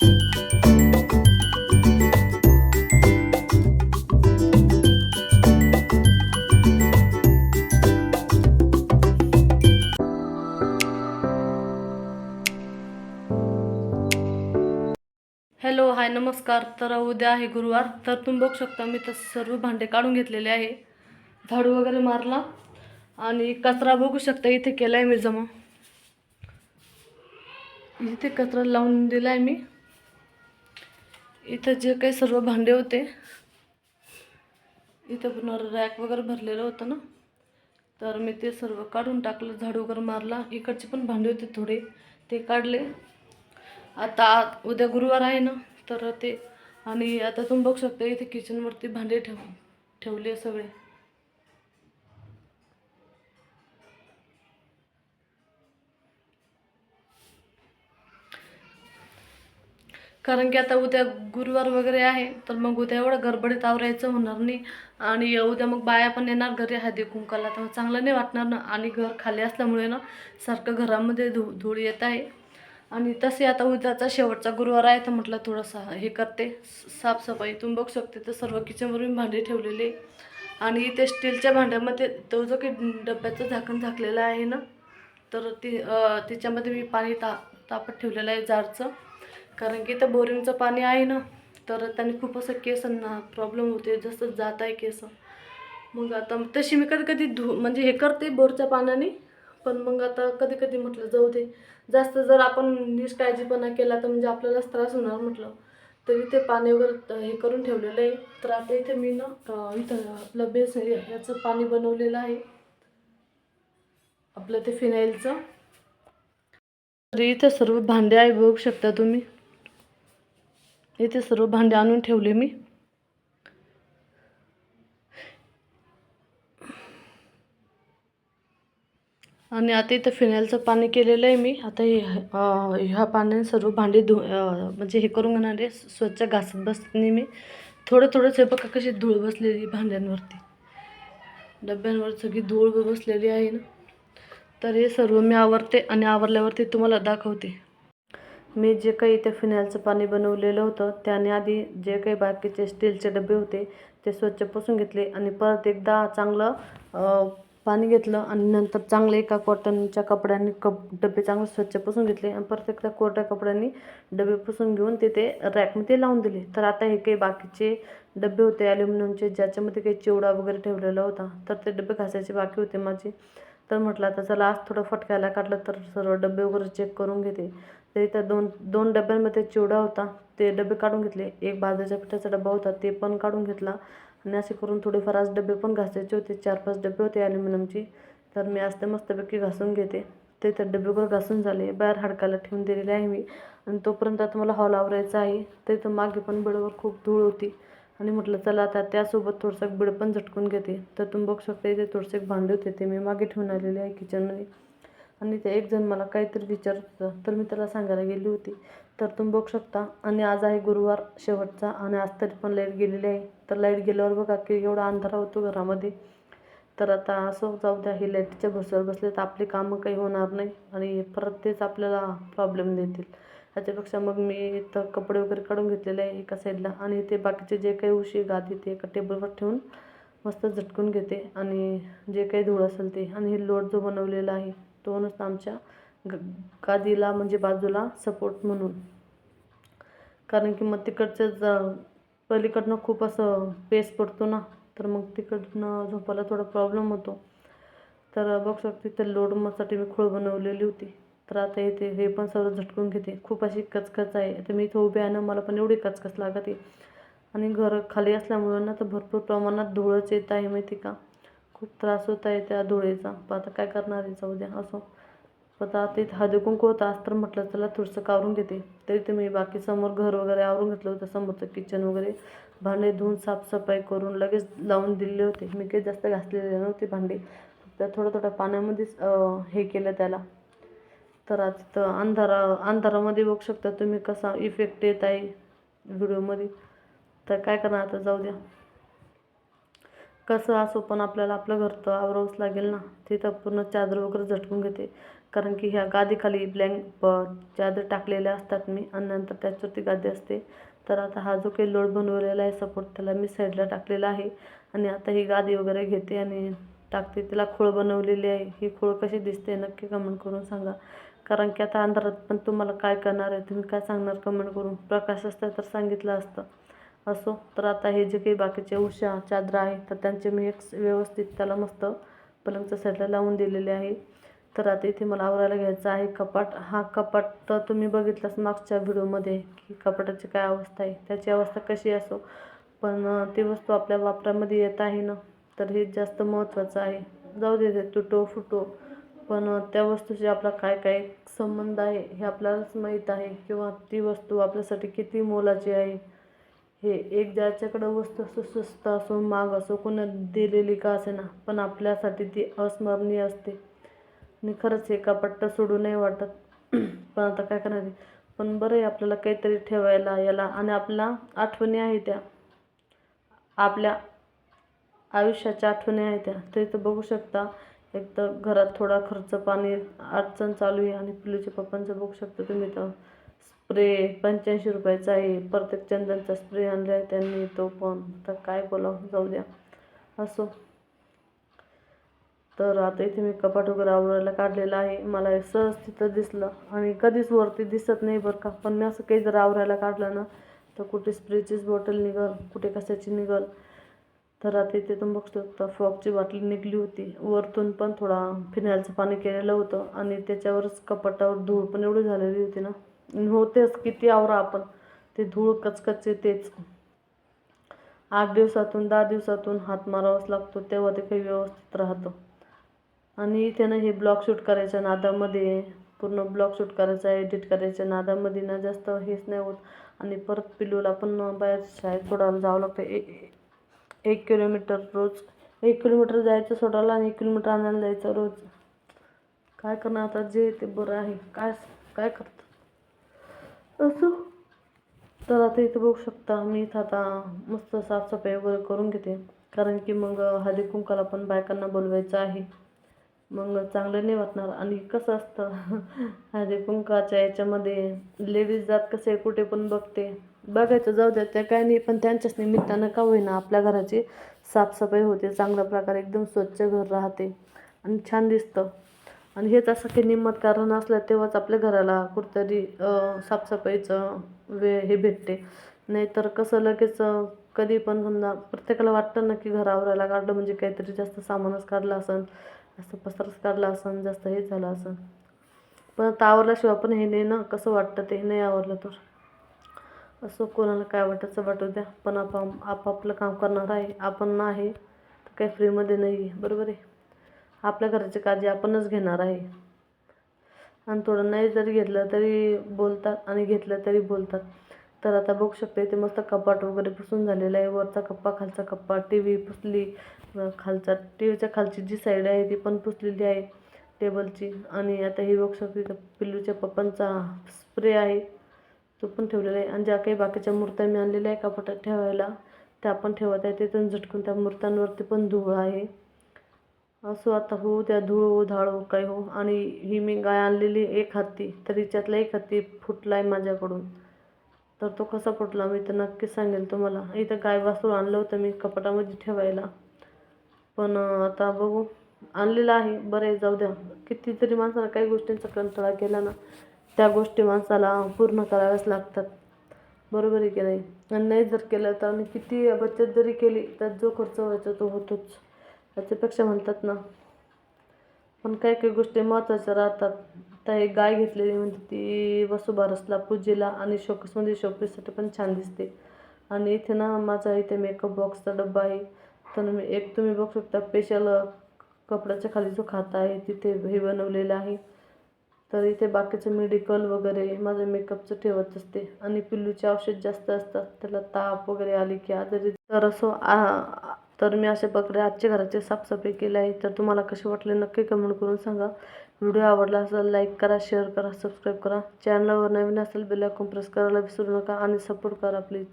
Hello hi नमस्कार. तर उद्या आहे गुरुवार. तर तुम्ही बघू शकता मी तर सर्व भांडे काढून घेतलेले आहे. झाडू वगैरे मारला आणि कचरा बघू शकता इथे केला आहे मी जमा. इथे कचरा लावून दिला आहे मी. इथं जे काही सर्व भांडे होते इथं पुन्हा रॅक वगैरे भरलेलं होतं ना. तर मी ते सर्व काढून टाकलं झाडू वगैरे मारला. इकडचे पण भांडे होते थोडे ते काढले. आता उद्या गुरुवार आहे ना तर ते आणि आता तुम्ही बघू शकता इथे किचनवरती भांडे ठेव ठेवले सगळे. कारण की आता उद्या गुरुवार वगैरे आहे तर मग उद्या एवढं गडबडीत आवरायचं होणार नाही. आणि उद्या मग बाया पण येणार घरी हळदी कुंकाला तर चांगलं नाही वाटणार ना? आणि घर खाली असल्यामुळे ना सारखं घरामध्ये धू धूळ येत आहे. आणि तसे आता उद्याचा शेवटचा गुरुवार आहे तर म्हटलं थोडंसं हे करते. साफसफाई तुम्ही बघू शकते तर सर्व किचनवर मी भांडे ठेवलेले. आणि इथे स्टीलच्या भांड्यामध्ये तो जो की डब्याचं झाकण झाकलेलं आहे ना तर ती त्याच्यामध्ये मी पाणी ता तापत ठेवलेलं आहे जारचं कारण की इथं बोरिंगचं पाणी आहे ना तर त्याने खूप असं केसांना प्रॉब्लेम होते जसं जात आहे केस. मग आता तशी मी कधी कधी धु म्हणजे हे करते बोरच्या पाण्याने पण मग आता कधी कधी म्हटलं जाऊ दे. जास्त जर आपण निष्काळजीपणा केला तर म्हणजे आपल्यालाच त्रास होणार म्हटलं. तर इथे पाणी वगैरे हे करून ठेवलेलं आहे. तर आता इथे मी ना इथं आपलं बेस याचं पाणी बनवलेलं आहे. आपलं ते फिनाईलचं. तरी इथं सर्व भांडे आहे बघू शकता तुम्ही. इथे सर्व भांडे आणून ठेवले मी. आणि आता इथं फिनाईलचं पाणी केलेलं आहे मी. आता हे ह्या पाण्याने सर्व भांडे धु म्हणजे हे करून घेणार आहे. स्वच्छ घासत बसते मी. थोडं थोडंच हे बघा कशी धूळ बसलेली भांड्यांवरती. डब्यांवर सगळी धूळ बसलेली आहे ना. तर हे सर्व मी आवरते आणि आवरल्यावरती तुम्हाला दाखवते. मी जे काही इथे फिनॅलचं पाणी बनवलेलं होतं त्याने आधी जे काही बाकीचे स्टीलचे डबे होते ते स्वच्छ पुसून घेतले आणि परत एकदा चांगलं पाणी घेतलं आणि नंतर चांगले एका कॉटनच्या कपड्यांनी कप डबे चांगले स्वच्छ पुसून घेतले आणि परत एकदा कोरट्या कपड्यांनी डबे पुसून घेऊन तिथे रॅकमध्ये लावून दिले. तर आता हे काही बाकीचे डबे होते ॲल्युमिनियमचे ज्याच्यामध्ये काही चिवडा वगैरे ठेवलेला होता तर ते डबे घासायचे बाकी होते माझे. तर म्हटलं आता चला आज थोडं फटकायला काढलं तर सर्व डबे वगैरे चेक करून घेते. तर इथं दोन दोन डब्यांमध्ये चिवडा होता. ते डबे काढून घेतले. एक बाजूच्या पिठाचा डबा होता. ते पण काढून घेतला. आणि असे करून थोडेफार आज डबे पण घासायचे होते. चार पाच डबे होते ॲल्युमिनियमचे. तर मी आज ते मस्तपैकी घासून घेते. ते तर डबे घासून झाले. बाहेर हडकायला ठेवून दिलेले आहे मी. आणि तोपर्यंत आता मला हॉल आवरायचा आहे. तर इथं मागे पण बेडवर खूप धूळ होती. आणि म्हटलं चला आता त्यासोबत थोडंसं बीड पण झटकून घेते. तर तुम्ही बघू शकता इथे थोडंसं एक भांडे होते. ते मी मागे ठेवून आलेले आहे किचनमध्ये आणि ते एक जण मला काहीतरी विचारत होतं. तर मी त्याला सांगायला गेली होती. तर तुम्ही बघू शकता. आणि आज आहे गुरुवार शेवटचा आणि आज तरी पण लाइट गेलेली आहे. तर लाइट गेल्यावर बघा की एवढा अंधारा होतो घरामध्ये. तर आता असं जाऊ द्या हे लाईटच्या भरसावर बसले तर आपली कामं काही होणार नाही आणि परत तेच आपल्याला प्रॉब्लेम देतील. त्याच्यापेक्षा मग मी इथं कपडे वगैरे काढून घेतलेले आहे एका साईडला आणि ते बाकीचे जे काही उशी गादी ते एका टेबलवर ठेवून मस्त झटकून घेते. आणि जे काही धूळ असेल ते. आणि हे लोट जो बनवलेला आहे तो नुसता आमच्या ग गादीला म्हणजे बाजूला सपोर्ट म्हणून. कारण की मग तिकडचं पलीकडनं खूप असं पेस पडतो ना तर मग तिकडनं झोपायला थोडा प्रॉब्लेम होतो. तर बघू शकते तर लोडसाठी मी खोळ बनवलेली होती. तर आता येते हे पण सर्व झटकून घेते. खूप अशी कचकच आहे. तर मी इथं उभे आहे ना मला पण एवढी कचकच लागते. आणि घर खाली असल्यामुळं ना तर भरपूर प्रमाणात धुळच येत आहे माहिती का? खूप त्रास होत आहे त्या धुळेचा. पण आता काय करणार आहे? जाऊ द्या असो. पण आता इथं हळदी कुंकू होता आज तर म्हटलं त्याला थोडंसं कावरून घेते. तरी ते मी बाकी समोर घर वगैरे आवरून घेतलं होतं समोरचं किचन वगैरे. भांडे धुवून साफसफाई करून लगेच लावून दिले होते. मी काही जास्त घासलेले नव्हते भांडे. फक्त थोडं थोडं पाण्यामध्येच हे केलं त्याला. तर आज तर अंधारा अंधारामध्ये बघू शकता तुम्ही कसा इफेक्ट येत आहे व्हिडिओमध्ये. तर काय करणार आता? जाऊ द्या. कसं असो पण आपल्याला आपलं घर तर आवरावंच लागेल ना. तिथं पूर्ण चादर वगैरे झटकून घेते. कारण की ह्या गादीखाली ब्लँक चादर टाकलेल्या असतात मी आणि नंतर त्याच्यावरती गादी असते. तर आता हा जो काही लोड बनवलेला आहे सपोर्ट त्याला मी साईडला टाकलेला आहे. आणि आता ही गादी वगैरे घेते आणि टाकते. तिला खोळ बनवलेली आहे. ही खोळ कशी दिसते नक्की कमेंट करून सांगा. कारण की आता अंधारात पण तुम्हाला काय करणार आहे? तुम्ही काय सांगणार कमेंट करून? प्रकाश असता तर सांगितलं असतं. असो तर आता हे जे काही बाकीचे उषा चादरा आहे तर त्यांचे मी एक व्यवस्थित त्याला मस्त पलंगच्या साईडला लावून दिलेले आहे. तर आता इथे मला आवरायला घ्यायचं आहे कपाट. हा कपाट तर तुम्ही बघितलाच मागच्या व्हिडिओमध्ये की कपाटाची काय अवस्था आहे त्याची अवस्था कशी असो. पण ती वस्तू आपल्या वापरामध्ये येत आहे ना तर हे जास्त महत्त्वाचं आहे. जाऊ दे तुटो फुटो. पण त्या वस्तूशी आपला काय काय संबंध आहे हे आपल्यालाच माहीत आहे. किंवा ती वस्तू आपल्यासाठी किती मोलाची आहे. हे एक ज्याच्याकडं वस्तू असो स्वस्त असो माग असो कोणी दिलेली का असेना पण आपल्यासाठी ती अस्मरणीय असते. आणि खरंच हे कपाट सोडू नाही वाटत. पण आता काय करणार पण बरं आहे आपल्याला काहीतरी ठेवायला याला आणि आपल्या आठवणी आहे त्या. आपल्या आयुष्याच्या आठवणी आहेत त्या. ते तर बघू शकता. एक तर घरात थोडा खर्च पाणी अडचण चालू आहे आणि पिलूच्या पप्पांचं बघू शकता तुम्ही तर. स्प्रे पंच्याऐंशी रुपयाचा आहे. प्रत्येक चंदनचा स्प्रे आणला आहे त्यांनी. तो पण. तर काय बोलावं जाऊ द्या. असो. तर आता इथे मी कपाट वगैरे आवरायला काढलेला आहे. मला सहज तिथं दिसलं. आणि कधीच वरती दिसत नाही बरं का. पण मी असं काही जर आवरायला काढलं ना तर कुठे स्प्रेचीच बॉटल निघल कुठे कशाची निघल. तर आता इथे तुम्ही बघू शकता फॉगची बाटली निघली होती. वरतून पण थोडा फिनायलचं पाणी केलेलं होतं. आणि त्याच्यावरच कपाटावर धूळ पण एवढी झालेली होती ना. होतेच किती आवरा आपण. ते धूळ कचकच येतेच. आठ दिवसातून दहा दिवसातून हात मारावाच लागतो तेव्हा ते काही व्यवस्थित राहतं. आणि इथे ना हे ब्लॉग शूट करायच्या नादामध्ये पूर्ण ब्लॉग शूट करायचा एडिट करायच्या नादामध्ये ना जास्त हेच नाही होत. आणि परत पिलूला पण बाहेर शाळेत सोडायला जावं लागतं. ए एक किलोमीटर रोज एक किलोमीटर जायचं सोडायला आणि एक किलोमीटर आणायला जायचं रोज. काय करणार आता? जे ते बरं आहे. काय काय करतं? असो. तर आता इथं बघू शकता मी इथं आता मस्त साफसफाई वगैरे करून घेते. कारण की मग हळदी कुंकाला पण बायकांना बोलवायचं आहे. मग चांगलं नाही वाटणार. आणि कसं असतं हळदी कुंकाच्या याच्यामध्ये लेडीज जात कसे कुठे पण बघते. बघायचं जाऊ द्या त्या काय नाही. पण त्यांच्याच निमित्तानं का होईना आपल्या घराची साफसफाई होते. चांगल्या प्रकारे एकदम स्वच्छ घर राहते. आणि छान दिसतं. आणि हेच असं की निम्मत कारण असलं तेव्हाच आपल्या घराला कुठंतरी साफसफाईचं वे हे भेटते. नाहीतर कसं लगेच कधी पण समजा प्रत्येकाला वाटतं ना की घर आवरायला काढलं म्हणजे काहीतरी जास्त सामानच काढलं असन जास्त पसरच काढला असन जास्त हे झालं असन. पण आता आवरल्याशिवाय पण हे नाही ना कसं वाटतं ते नाही आवरलं तर. असं कोणाला काय वाटायचं वाटू द्या. पण आपण आपापलं काम करणार आहे आपण नाही तर काही फ्रीमध्ये नाही आहे बरोबर आहे? आपल्या घराची काळजी आपणच घेणार आहे. आणि थोडं नाही जरी घेतलं तरी बोलतात आणि घेतलं तरी बोलतात. तर आता बघू शकते ते मस्त कपाट वगैरे पुसून झालेलं आहे. वरचा कप्पा खालचा कप्पा टी व्ही पुसली खालचा टी व्हीच्या खालची जी साईड आहे ती पण पुसलेली आहे टेबलची. आणि आता ही बघू शकते पिल्लूच्या पप्पांचा स्प्रे आहे. तो पण ठेवलेला आहे. आणि ज्या काही बाकीच्या मूर्त्या मी आणलेल्या आहे कपाटात ठेवायला त्या पण ठेवत आहे. तिथून झटकून त्या मूर्त्यांवरती पण धूळ आहे. असो आता हो त्या धूळ हो धाळ हो काय हो आणि ही मी गाय आणलेली एक हत्ती तर हिच्यातला एक हत्ती फुटला आहे माझ्याकडून. तर तो कसा फुटला मी तर नक्कीच सांगेल तुम्हाला. इथं गाय वासरू आणलं होतं मी कपाटामध्ये ठेवायला. पण आता बघू. आणलेलं आहे. बरं आहे जाऊ द्या. कितीतरी माणसाला काही गोष्टींचा कंटाळा केला ना त्या गोष्टी माणसाला पूर्ण कराव्याच लागतात. बरोबर आहे की नाही? आणि नाही जर केलं तर आम्ही किती बचत जरी केली तर जो खर्च व्हायचा तो होतोच. याच्यापेक्षा म्हणतात ना. पण काही काही गोष्टी महत्त्वाच्या राहतात. आता एक गाय घेतलेली म्हणजे ती वसुबारसला पूजेला आणि शोकेसमध्ये शोकेससाठी पण छान दिसते. आणि इथे ना माझा इथे मेकअप बॉक्सचा डब्बा आहे. तर मी एक तुम्ही बघू शकता स्पेशल कपड्याच्या खाली जो खाता आहे तिथे हे बनवलेलं आहे. तर इथे बाकीचं मेडिकल वगैरे माझं मेकअपचं ठेवत असते. आणि पिल्लूचे औषध जास्त असतात. त्याला ताप वगैरे आले की आजारी तर असो तर मी अशा प्रकारे आजच्या घराची साफसफाई केली आहे. तर तुम्हाला कसे वाटले नक्की कमेंट करून सांगा. व्हिडिओ आवडला असेल लाईक करा शेअर करा सबस्क्राईब करा. चॅनलवर नवीन असेल बेल आयकॉन प्रेस करायला विसरू नका आणि सपोर्ट करा प्लीज